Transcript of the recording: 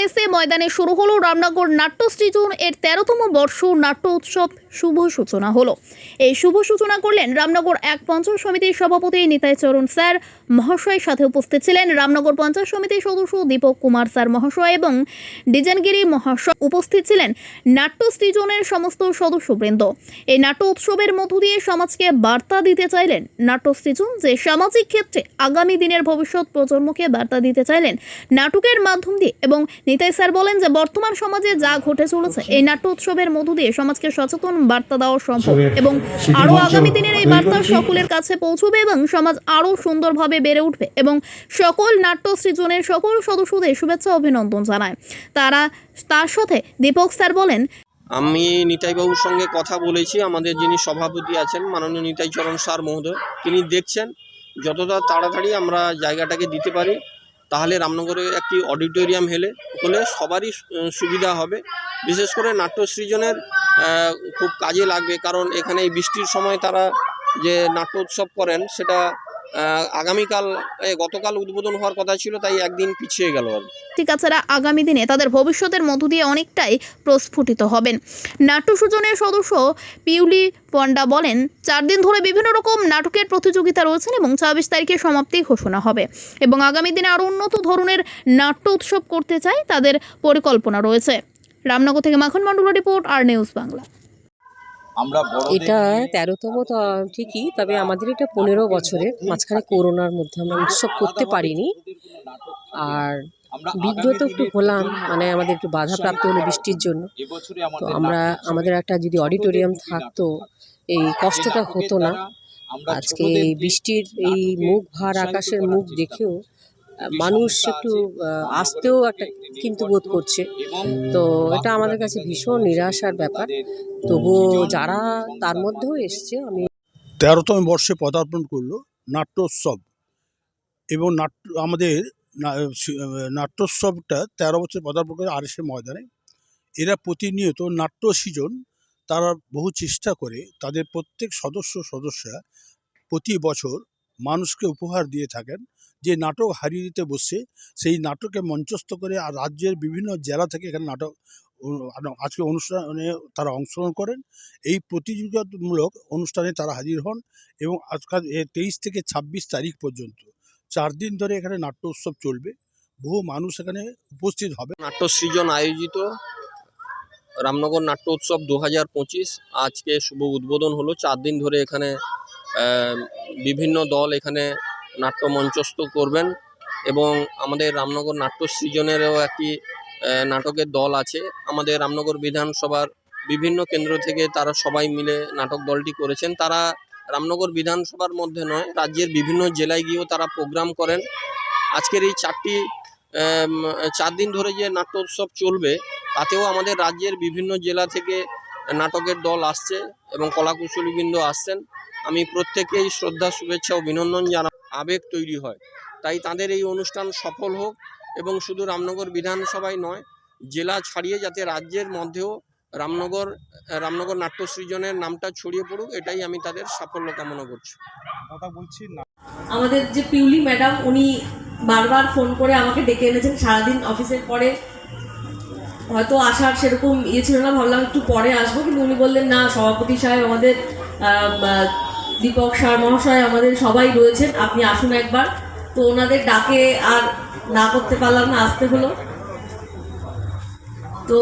RSA ময়দানে শুরু হলো রামনগর নাট্য সৃজন। এর তেরোতম বর্ষ নাট্য উৎসব শুভ সূচনা হলো। এই শুভ সূচনা করলেন রামনগর এক পঞ্চায়েত সমিতির সভাপতি নিতাই চরণ স্যার। মহাশয়ের সাথে উপস্থিত ছিলেন রামনগর পঞ্চায়েত সমিতির সদস্য দীপক কুমার স্যার মহাশয় এবং ডিজানগিরি মহাশয় উপস্থিত ছিলেন নাট্য সৃজনের সমস্ত সদস্যবৃন্দ। এই নাট্য উৎসবের মধ্য দিয়ে সমাজকে বার্তা দিতে চাইলেন নাট্য সৃজন যে সামাজিক ক্ষেত্রে আগামী দিনের ভবিষ্যৎ প্রজন্মকে বার্তা দিতে চাইলেন নাটকের মাধ্যম দিয়ে এবং নিতাই স্যার বলেন যে বর্তমান সমাজে যা ঘটে চলেছে এই নাট্য উৎসবের মধ্য দিয়ে সমাজকে সচেতন বার্তা দেওয়া সম্ভব এবং আরও আগামী দিনের এই বার্তা সকলের কাছে পৌঁছবে এবং সমাজ আরও সুন্দরভাবে বেড়ে উঠবে এবং সকল নাট্য সৃজনের সকল সদস্যদের শুভেচ্ছা অভিনন্দন জানায়। তারা তার সাথে দীপক স্যার বলেন আমি নিতাইবাবুর সঙ্গে কথা বলেছি আমাদের যিনি সভাপতি আছেন মাননীয় নিতাই চরণ স্যার মহোদয় তিনি দেখছেন যতটা তাড়াতাড়ি আমরা জায়গাটাকে দিতে পারি। তাহলে রামনগরে একটি অডিটোরিয়াম হেলে হলে সবারই সুবিধা হবে। বিশেষ করে নাট্য সৃজনের খুব কাজে লাগবে, কারণ এখানে এই বৃষ্টির সময় তারা যে নাট্য উৎসব করেন, সেটা আগামীকাল গতকাল উদ্বোধন হওয়ার কথা ছিল, তাই একদিন পিছিয়ে গেল আর। তাছাড়া আগামী দিনে তাদের ভবিষ্যতের মধ্য দিয়ে অনেকটাই প্রস্ফুটিত হবেন। নাট্য সুজনের সদস্য পিউলি পন্ডা বলেন, চার দিন ধরে বিভিন্ন রকম নাটকের প্রতিযোগিতা রয়েছেন এবং ছাব্বিশ তারিখে সমাপ্তি ঘোষণা হবে। এবং আগামী দিনে আরও উন্নত ধরনের নাট্য উৎসব করতে চায় তাদের পরিকল্পনা রয়েছে। রামনগর থেকে মাখন মণ্ডল রিপোর্ট, আর নিউজ বাংলা। আমরা এটা তেরোতম তো ঠিকই তবে আমাদের এটা পনেরো বছরের মাঝখানে করোনার মধ্যে আমরা উৎসব করতে পারিনি। আর বিঘ্ন তো একটু হলাম মানে আমাদের একটু বাধা প্রাপ্ত হলো বৃষ্টির জন্য। তো আমরা আমাদের একটা যদি অডিটোরিয়াম থাকতো এই কষ্টটা হতো না। আজকে এই বৃষ্টির এই মুখ ভার আকাশের মুখ দেখেও মানুষ একটু আসতেও একটা কিন্তু বোধ করছে। তো এটা আমাদের কাছে ভীষণ নিরাশার ব্যাপার। তবুও যারা তার মধ্যেও এসছে আমি তেরোতম বর্ষে পদার্পণ করল নাট্যোৎসব। এবং নাট্য আমাদের নাট্যোৎসবটা তেরো বছর পদার্পণ করে আরএসএ ময়দানে। এরা প্রতিনিয়ত নাট্য সৃজন তারা বহু চেষ্টা করে তাদের প্রত্যেক সদস্য সদস্যরা প্রতি বছর মানুষকে উপহার দিয়ে থাকেন। যে নাটক হারিয়ে দিতে বসছে, সেই নাটকে মঞ্চস্থ করে আর রাজ্যের বিভিন্ন জেলা থেকে এখানে নাটক আজকে অনুষ্ঠানে তারা অংশগ্রহণ করেন। এই প্রতিযোগিতামূলক অনুষ্ঠানে তারা হাজির হন এবং আজকাল তেইশ থেকে ছাব্বিশ তারিখ পর্যন্ত। চার দিন ধরে এখানে নাট্য উৎসব চলবে। বহু মানুষ এখানে উপস্থিত হবে। নাট্য সৃজন আয়োজিত রামনগর নাট্য উৎসব দু হাজার পঁচিশ। আজকে শুভ উদ্বোধন হলো। চার দিন ধরে এখানে বিভিন্ন দল এখানে নাট্য মঞ্চস্থ করবেন এবং আমাদের রামনগর নাট্য সৃজনেরও একটি নাটকের দল আছে। আমাদের রামনগর বিধানসভার বিভিন্ন কেন্দ্র থেকে তারা সবাই মিলে নাটক দলটি করেছেন। তারা রামনগর বিধানসভার মধ্যে নয়, রাজ্যের বিভিন্ন জেলায় গিয়েও তারা প্রোগ্রাম করেন। আজকের এই চারটি চার দিন ধরে যে নাট্য উৎসব চলবে, তাতেও আমাদের রাজ্যের বিভিন্ন জেলা থেকে নাটকের দল আসছে এবং কলাকুশলীবৃন্দ আসছেন। আমি প্রত্যেকেই শ্রদ্ধা, শুভেচ্ছা অভিনন্দন জানা আবেগ তৈরি হয়। তাই তাদের এই অনুষ্ঠান সফল হোক এবং শুধু রামনগর বিধানসভায় নয় জেলা ছাড়িয়ে যাতে রাজ্যের মধ্যেও রামনগর রামনগর নাট্য সৃজনের নামটা ছড়িয়ে পড়ুক এটাই আমি তাদের সাফল্য কামনা করছি। আমাদের যে পিউলি ম্যাডাম উনি বারবার ফোন করে আমাকে ডেকে এনেছেন সারাদিন অফিসের পরে। হয়তো আসার সেরকম ইয়ে ছিল না ভাবলাম একটু পরে আসব কিন্তু উনি বললেন না সভাপতি সাহেব আমাদের দীপক সার মহাশয় আমাদের সবাই রয়েছেন। আপনি আসুন একবার। তো ওনাদের ডাকে আর না করতে পারলাম না, আসতে হলো। তো